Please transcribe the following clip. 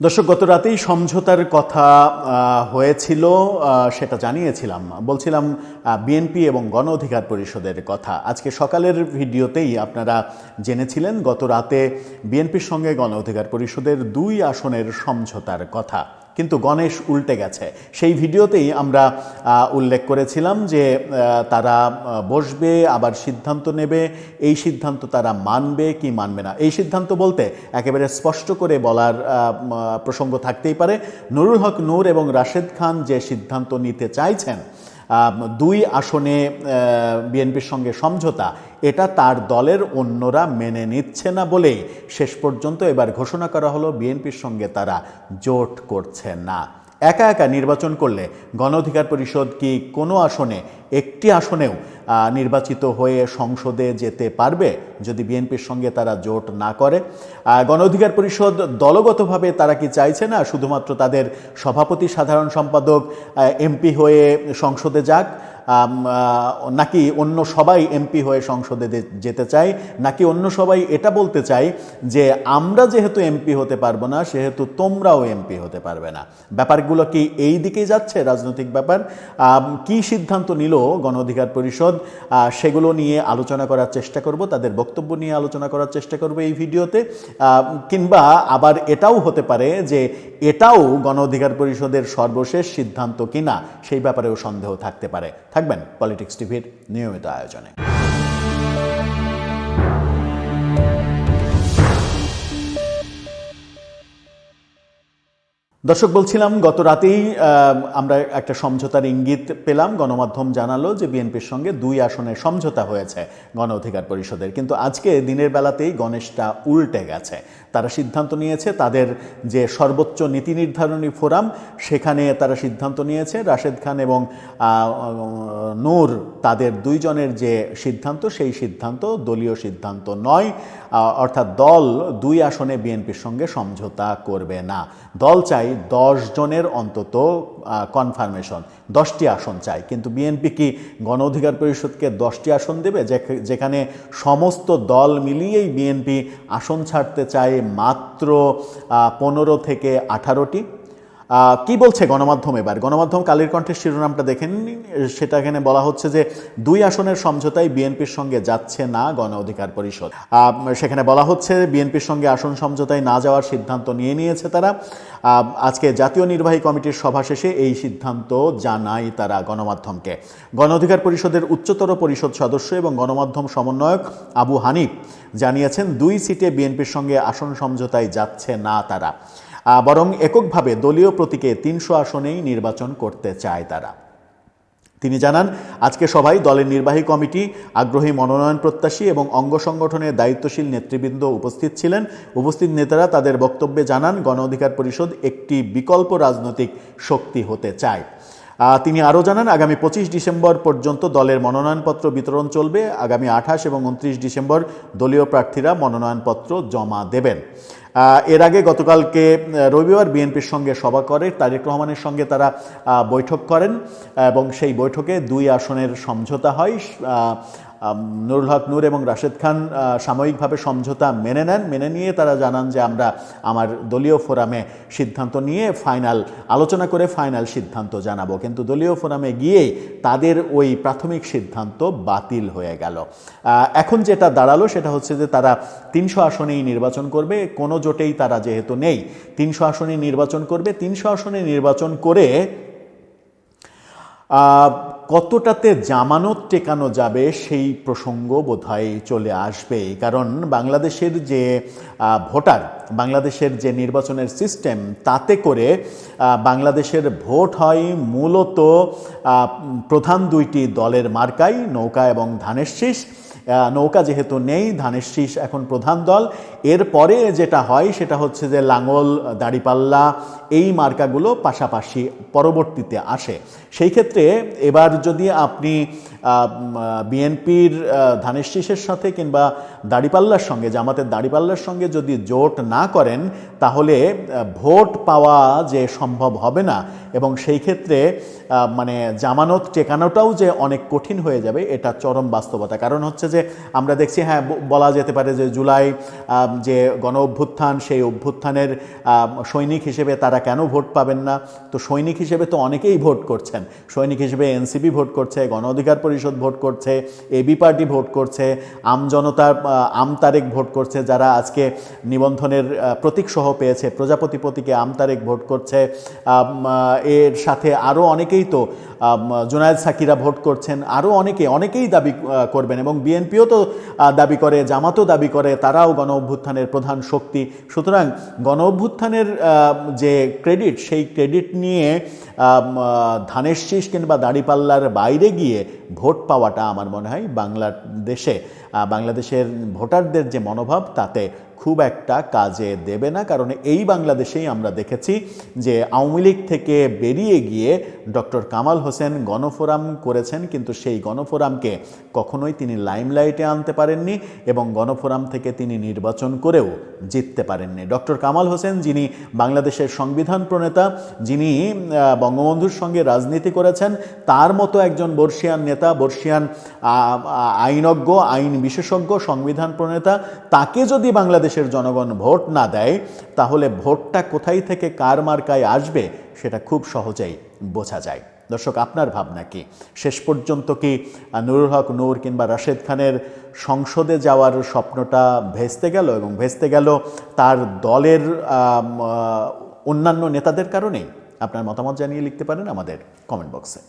দর্শক, গত রাতেই সমঝোতার কথা হয়েছিল সেটা জানিয়েছিলাম। বলছিলাম বিএনপি এবং গণ অধিকার পরিষদের কথা। আজকে সকালের ভিডিওতেই আপনারা জেনেছিলেন, গত রাতে বিএনপির সঙ্গে গণ অধিকার পরিষদের দুই আসনের সমঝোতার কথা। কিন্তু গণেশ উল্টে গেছে। সেই ভিডিওতেই আমরা উল্লেখ করেছিলাম যে তারা বসবে, আবার সিদ্ধান্ত নেবে, এই সিদ্ধান্ত তারা মানবে কি মানবে না। এই সিদ্ধান্ত বলতে একেবারে স্পষ্ট করে বলার প্রসঙ্গ থাকতেই পারে। নুরুল হক নূর এবং রাশেদ খান যে সিদ্ধান্ত নিতে চাইছেন দুই আসনে বিএনপির সঙ্গে সমঝোতা, এটা তার দলের অন্যরা মেনে নিচ্ছে না বলে শেষ পর্যন্ত এবার ঘোষণা করা হলো বিএনপির সঙ্গে তারা জোট করছে না। একা একা নির্বাচন করলে গণ অধিকার পরিষদ কি কোনো আসনে একটি আসনেও নির্বাচিত হয়ে সংসদে যেতে পারবে যদি বিএনপির সঙ্গে তারা জোট না করে। গণ অধিকার পরিষদ দলগতভাবে তারা কি চাইছে না? শুধুমাত্র তাদের সভাপতি সাধারণ সম্পাদক এমপি হয়ে সংসদে যাক নাকি অন্য সবাই এমপি হয়ে সংসদে যেতে চায়, নাকি অন্য সবাই এটা বলতে চায় যে আমরা যেহেতু এমপি হতে পারব না, সেহেতু তোমরাও এমপি হতে পারবে না। ব্যাপারগুলো কি এই দিকেই যাচ্ছে? রাজনৈতিক ব্যাপার। কি সিদ্ধান্ত নিল গণ অধিকার পরিষদ সেগুলো নিয়ে আলোচনা করার চেষ্টা করব, তাদের বক্তব্য নিয়ে আলোচনা করার চেষ্টা করব এই ভিডিওতে। কিংবা আবার এটাও হতে পারে যে এটাও গণ অধিকার পরিষদের সর্বশেষ সিদ্ধান্ত কিনা, সেই ব্যাপারেও সন্দেহ থাকতে পারে। থাকবেন পলিটিক্স টিভির নিয়মিত আয়োজনে। দর্শক, বলছিলাম, গত রাতেই আমরা একটা সমঝোতার ইঙ্গিত পেলাম। গণমাধ্যম জানালো যে বিএনপির সঙ্গে দুই আসনে সমঝোতা হয়েছে গণ অধিকার পরিষদের। কিন্তু আজকে দিনের বেলাতেই গণেশটা উল্টে গেছে। তারা সিদ্ধান্ত নিয়েছে তাদের যে সর্বোচ্চ নীতি নির্ধারণী ফোরাম, সেখানে তারা সিদ্ধান্ত নিয়েছে রাশেদ খান এবং নূর তাদের দুইজনের যে সিদ্ধান্ত, সেই সিদ্ধান্ত দলীয় সিদ্ধান্ত নয়। অর্থাৎ দল দুই আসনে বিএনপির সঙ্গে সমঝোতা করবে না। দল চাই দশ জনের অন্তত কনফার্মেশন দশটি আসন চাই। কিন্তু বিএনপি কি গণ অধিকার পরিষদকে দশটি আসন দেবে? যেখ- যেখানে সমস্ত দল মিলিয়েই বিএনপি আসন ছাড়তে চায় মাত্র পনেরো থেকে আঠারোটি। কি বলছে গণমাধ্যম এবার? গণমাধ্যম কালীর কণ্ঠের শিরোনামটা দেখেন। সেটা এখানে বলা হচ্ছে যে, দুই আসনের সমঝোতায় বিএনপির সঙ্গে যাচ্ছে না গণ অধিকার পরিষদ। সেখানে বলা হচ্ছে বিএনপির সঙ্গে আসন সমঝোতায় না যাওয়ার সিদ্ধান্ত নিয়ে নিয়েছে তারা। আজকে জাতীয় নির্বাহী কমিটির সভা শেষে এই সিদ্ধান্ত জানায় তারা গণমাধ্যমকে। গণ অধিকার পরিষদের উচ্চতর পরিষদ সদস্য এবং গণমাধ্যম সমন্বয়ক আবু হানিফ জানিয়েছেন, দুই সিটে বিএনপির সঙ্গে আসন সমঝোতায় যাচ্ছে না তারা। বরং এককভাবে দলীয় প্রতীকে তিনশো আসনেই নির্বাচন করতে চায় তারা। তিনি জানান, আজকে সবাই দলের নির্বাহী কমিটি, আগ্রহী মনোনয়ন প্রত্যাশী এবং অঙ্গ সংগঠনের দায়িত্বশীল নেতৃবৃন্দ উপস্থিত ছিলেন। উপস্থিত নেতারা তাদের বক্তব্যে জানান, গণ অধিকার পরিষদ একটি বিকল্প রাজনৈতিক শক্তি হতে চায়। তিনি আরও জানান, আগামী পঁচিশ ডিসেম্বর পর্যন্ত দলের মনোনয়নপত্র বিতরণ চলবে। আগামী আঠাশ এবং উনত্রিশ ডিসেম্বর দলীয় প্রার্থীরা মনোনয়নপত্র জমা দেবেন। এর আগে গতকালকে রবিবার বিএনপির সঙ্গে সভা করে, তারেক রহমানের সঙ্গে তারা বৈঠক করেন এবং সেই বৈঠকে দুই আসনের সমঝোতা হয়। নুরুল হক নূর এবং রাশেদ খান সাময়িকভাবে সমঝোতা মেনে নেন। মেনে নিয়ে তারা জানান যে আমরা আমার দলীয় ফোরামে সিদ্ধান্ত নিয়ে ফাইনাল, আলোচনা করে ফাইনাল সিদ্ধান্ত জানাব। কিন্তু দলীয় ফোরামে গিয়েই তাদের ওই প্রাথমিক সিদ্ধান্ত বাতিল হয়ে গেল। এখন যেটা দাঁড়াল সেটা হচ্ছে যে তারা তিনশো আসনেই নির্বাচন করবে। কোনো জোটেই তারা যেহেতু নেই, তিনশো আসনে নির্বাচন করবে। তিনশো আসনে নির্বাচন করে কতটাতে জামানত টেকানো যাবে সেই প্রসঙ্গ বোধহয় চলে আসবে। কারণ বাংলাদেশের যে ভোটার, বাংলাদেশের যে নির্বাচনের সিস্টেম, তাতে করে বাংলাদেশের ভোট হয় মূলত প্রধান দুইটি দলের মার্কাই, নৌকা এবং ধানের শীষ। নৌকা যেহেতু নেই, ধানের শীষ এখন প্রধান দল। এরপরে যেটা হয়, সেটা হচ্ছে যে লাঙল, দাড়িপাল্লা, এই মার্কাগুলো পাশাপাশি পরবর্তীতে আসে। সেই ক্ষেত্রে এবার যদি আপনি বিএনপির ধানের শীষের সাথে কিংবা দাড়িপাল্লার সঙ্গে, জামাতের দাড়িপাল্লার সঙ্গে যদি জোট না করেন, তাহলে ভোট পাওয়া যে সম্ভব হবে না। এবং সেই ক্ষেত্রে মানে জামানত টেকানোটাও যে অনেক কঠিন হয়ে যাবে এটা চরম বাস্তবতা। কারণ হচ্ছে যে আমরা দেখছি হ্যাঁ বলা যেতে পারে যে জুলাই যে গণ অভ্যুত্থান সেই অভ্যুত্থানের সৈনিক হিসেবে তারা কেন ভোট পাবেন না? তো সৈনিক হিসেবে তো অনেকেই ভোট করছেন। সৈনিক হিসেবে এনসিপি ভোট করছে গণ অধিকার পরিষদ ভোট করছে এবি পার্টি ভোট করছে আম জনতা আহ, আম তারেক ভোট করছে যারা আজকে নিবন্ধনের আহ, প্রতীক সহ পেয়েছে। প্রজাপতি প্রতীকে আম তারেক ভোট করছে এর সাথে আরও অনেকেই তো জুনায়েদ সাকিরা ভোট করছেন আরও অনেকে, অনেকেই দাবি করবেন এবং বিএনপিও তো দাবি করে, জামাতও দাবি করে, তারাও গণ অভ্যুত্থানের প্রধান শক্তি। সুতরাং গণ অভ্যুত্থানের যে ক্রেডিট, সেই ক্রেডিট নিয়ে ধানের শীষ কিংবা দাড়িপাল্লার বাইরে গিয়ে ভোট পাওয়াটা আমার মনে হয় বাংলাদেশে বাংলাদেশের ভোটারদের যে মনোভাব, তাতে খুব একটা কাজে দেবে না, কারণ এই বাংলাদেশেই আমরা দেখেছি যে আওয়ামী লীগ থেকে বেরিয়ে গিয়ে ডক্টর কামাল হোসেন গণফোরাম করেছেন, কিন্তু সেই গণফোরামকে কখনোই তিনি লাইমলাইটে আনতে পারেননি এবং গণফোরাম থেকে তিনি নির্বাচন করেও জিততে পারেননি। ডক্টর কামাল হোসেন যিনি বাংলাদেশের সংবিধান প্রণেতা, যিনি বঙ্গবন্ধুর সঙ্গে রাজনীতি করেছেন, তার মতো একজন বর্ষিয়ান নেতা, বর্ষিয়ান আইনজ্ঞ, আইন বিশেষজ্ঞ, সংবিধান প্রণেতা, তাকে যদি বাংলাদেশের জনগণ ভোট না দেয়, তাহলে ভোটটা কোথায় থেকে কার মার্কায় আসবে সেটা খুব সহজেই বোঝা যায়। দর্শক, আপনার ভাবনা কি? শেষ পর্যন্ত কি নুরুল হক, নূর কিংবা রাশেদ খানের সংসদে যাওয়ার স্বপ্নটা ভেস্তে গেল এবং ভেস্তে গেল তার দলের অন্যান্য নেতাদের কারণেই? আপনার মতামত জানিয়ে লিখতে পারেন আমাদের কমেন্ট বক্সে